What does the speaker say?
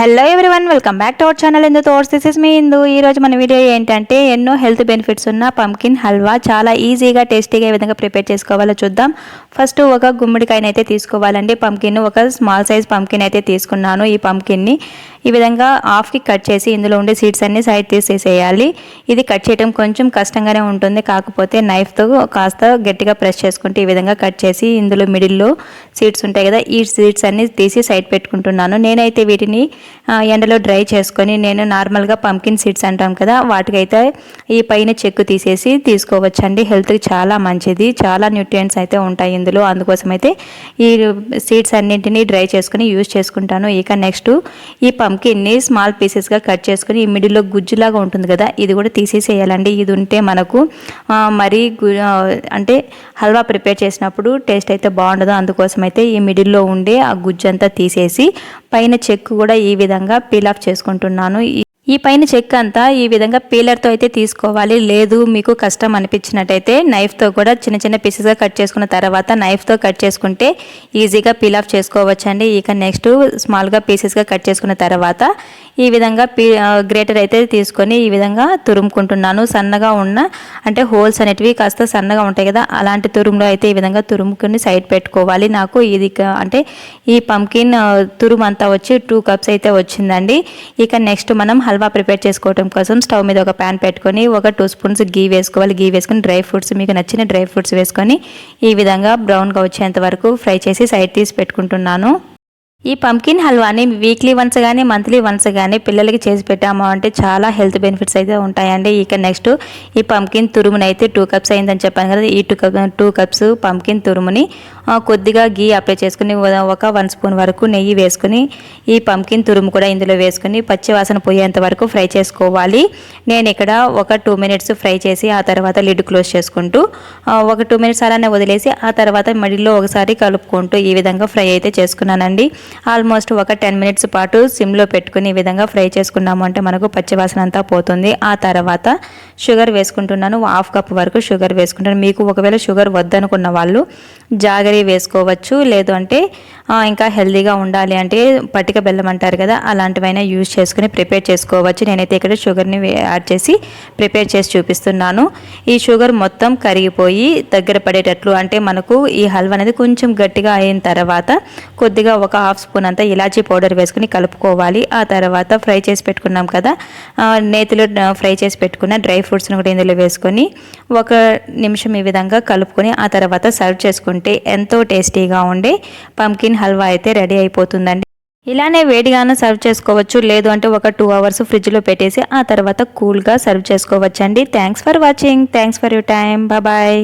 Hello everyone welcome back to our channel ఎందు తోర్స్ this is మీ ఇందు ఈ రోజు మన వీడియో ఏంటంటే ఎన్నో హెల్త్ బెనిఫిట్స్ ఉన్న పంకిన్ హల్వా చాలా ఈజీగా టేస్టీగా ఏ విధంగా ప్రిపేర్ చేసుకోవాలో చూద్దాం. ఫస్ట్ ఒక గుమ్మడికాయనైతే తీసుకోవాలండి. పంకిన్ ఒక స్మాల్ సైజ్ పంకిన్ అయితే తీసుకున్నాను ఈ పంకిన్ని ఈ విధంగా హాఫ్కి కట్ చేసి ఇందులో ఉండే సీడ్స్ అన్ని సైడ్ తీసేసేయాలి. ఇది కట్ చేయడం కొంచెం కష్టంగానే ఉంటుంది. కాకపోతే నైఫ్తో కాస్త గట్టిగా ప్రెస్ చేసుకుంటే ఈ విధంగా కట్ చేసి ఇందులో మిడిల్లో సీడ్స్ ఉంటాయి కదా ఈ సీడ్స్ అన్ని తీసి సైడ్ పెట్టుకుంటున్నాను. నేనైతే వీటిని ఎండలో డ్రై చేసుకొని నేను నార్మల్గా పంకిన్ సీడ్స్ అంటాం కదా వాటికైతే ఈ పైన చెక్కు తీసేసి తీసుకోవచ్చండి. హెల్త్కి చాలా మంచిది. చాలా న్యూట్రియంట్స్ అయితే ఉంటాయి ఇందులో. అందుకోసం అయితే ఈ సీడ్స్ అన్నింటినీ డ్రై చేసుకుని యూజ్ చేసుకుంటాను. ఇక నెక్స్ట్ ఈ పంకిన్ని స్మాల్ పీసెస్గా కట్ చేసుకుని ఈ మిడిల్లో గుజ్జులాగా ఉంటుంది కదా ఇది కూడా తీసేసేయాలండి. ఇది ఉంటే మనకు మరీ అంటే హల్వా ప్రిపేర్ చేసినప్పుడు టేస్ట్ అయితే బాగుండదు. అందుకోసం అయితే ఈ మిడిల్లో ఉండే ఆ గుజ్జు అంతా తీసేసి పైన చెక్కు కూడా ఈ విధంగా పీల్ ఆఫ్ చేసుకుంటున్నాను. ఈ- ఈ పైన చెక్ అంతా ఈ విధంగా పీలర్తో అయితే తీసుకోవాలి. లేదు మీకు కష్టం అనిపించినట్టయితే నైఫ్తో కూడా చిన్న చిన్న పీసెస్గా కట్ చేసుకున్న తర్వాత నైఫ్తో కట్ చేసుకుంటే ఈజీగా పీల్ ఆఫ్ చేసుకోవచ్చండి. ఇక నెక్స్ట్ స్మాల్గా పీసెస్గా కట్ చేసుకున్న తర్వాత ఈ విధంగా పీ గ్రేటర్ అయితే తీసుకొని ఈ విధంగా తురుముకుంటున్నాను. సన్నగా ఉన్న అంటే హోల్స్ అనేటివి కాస్త సన్నగా ఉంటాయి కదా అలాంటి తురుములో అయితే ఈ విధంగా తురుముకుని సైడ్ పెట్టుకోవాలి. నాకు ఇది అంటే ఈ పంకిన్ తురుము అంతా వచ్చి టూ కప్స్ అయితే వచ్చిందండి. ఇక నెక్స్ట్ మనం హల్వా ప్రిపేర్ చేసుకోవడం కోసం స్టవ్ మీద ఒక ప్యాన్ పెట్టుకొని ఒక టూ స్పూన్స్ గీ వేసుకోవాలి. గీ వేసుకొని డ్రై ఫ్రూట్స్ మీకు నచ్చిన డ్రై ఫ్రూట్స్ వేసుకొని ఈ విధంగా బ్రౌన్గా వచ్చేంత వరకు ఫ్రై చేసి సైడ్ తీసి పెట్టుకుంటున్నాను. ఈ పంకిన్ హల్వాని వీక్లీ వన్స్ కానీ మంత్లీ వన్స్ కానీ పిల్లలకి చేసి పెట్టాము అంటే చాలా హెల్త్ బెనిఫిట్స్ అయితే ఉంటాయండి. ఇక నెక్స్ట్ ఈ పంకిన్ తురుముని అయితే టూ కప్స్ అయిందని చెప్పాను కదా ఈ two cup two cups pumpkin తురుముని కొద్దిగా గీ అప్లై చేసుకుని ఒక- వన్ స్పూన్ వరకు నెయ్యి వేసుకుని ఈ పంకిన్ తురుము కూడా ఇందులో వేసుకుని పచ్చి వాసన పోయేంత వరకు ఫ్రై చేసుకోవాలి. నేను ఇక్కడ ఒక టూ మినిట్స్ ఫ్రై చేసి ఆ తర్వాత లిడ్ క్లోజ్ చేసుకుంటూ ఒక టూ మినిట్స్ అలానే వదిలేసి ఆ తర్వాత మడిలో ఒకసారి కలుపుకుంటూ ఈ విధంగా ఫ్రై అయితే చేసుకున్నానండి. ఆల్మోస్ట్ ఒక టెన్ మినిట్స్ పాటు సిమ్లో పెట్టుకుని ఈ విధంగా ఫ్రై చేసుకున్నాము అంటే మనకు పచ్చివాసన అంతా పోతుంది. ఆ తర్వాత షుగర్ వేసుకుంటున్నాను. హాఫ్ కప్ వరకు షుగర్ వేసుకుంటాను మీకు ఒకవేళ షుగర్ వద్దనుకున్న వాళ్ళు జాగరీ వేసుకోవచ్చు. లేదు అంటే ఇంకా హెల్దీగా ఉండాలి అంటే పట్టిక బెల్లం అంటారు కదా అలాంటివైనా యూజ్ చేసుకుని ప్రిపేర్ చేసుకోవచ్చు. నేనైతే ఇక్కడ షుగర్ని యాడ్ చేసి ప్రిపేర్ చేసి చూపిస్తున్నాను. ఈ షుగర్ మొత్తం కరిగిపోయి దగ్గర పడేటట్లు అంటే మనకు ఈ హల్వా అనేది కొంచెం గట్టిగా అయిన తర్వాత కొద్దిగా ఒక హాఫ్ స్పూన్ అంతా ఇలాచీ పౌడర్ వేసుకుని కలుపుకోవాలి. ఆ తర్వాత ఫ్రై చేసి పెట్టుకున్నాం కదా నేతిలో ఫ్రై చేసి పెట్టుకున్న డ్రై ఫ్రూట్స్ని కూడా ఇందులో వేసుకొని ఒక నిమిషం ఈ విధంగా కలుపుకొని ఆ తర్వాత సర్వ్ చేసుకుంటే ఎంతో టేస్టీగా ఉండే పంకిన్ హల్వా అయితే రెడీ అయిపోతుందండి. ఇలానే వేడిగానే సర్వ్ చేసుకోవచ్చు లేదు అంటే ఒక టూ అవర్స్ ఫ్రిడ్జ్లో పెట్టేసి ఆ తర్వాత కూల్గా సర్వ్ చేసుకోవచ్చు అండి thanks for watching. Thanks for your time bye.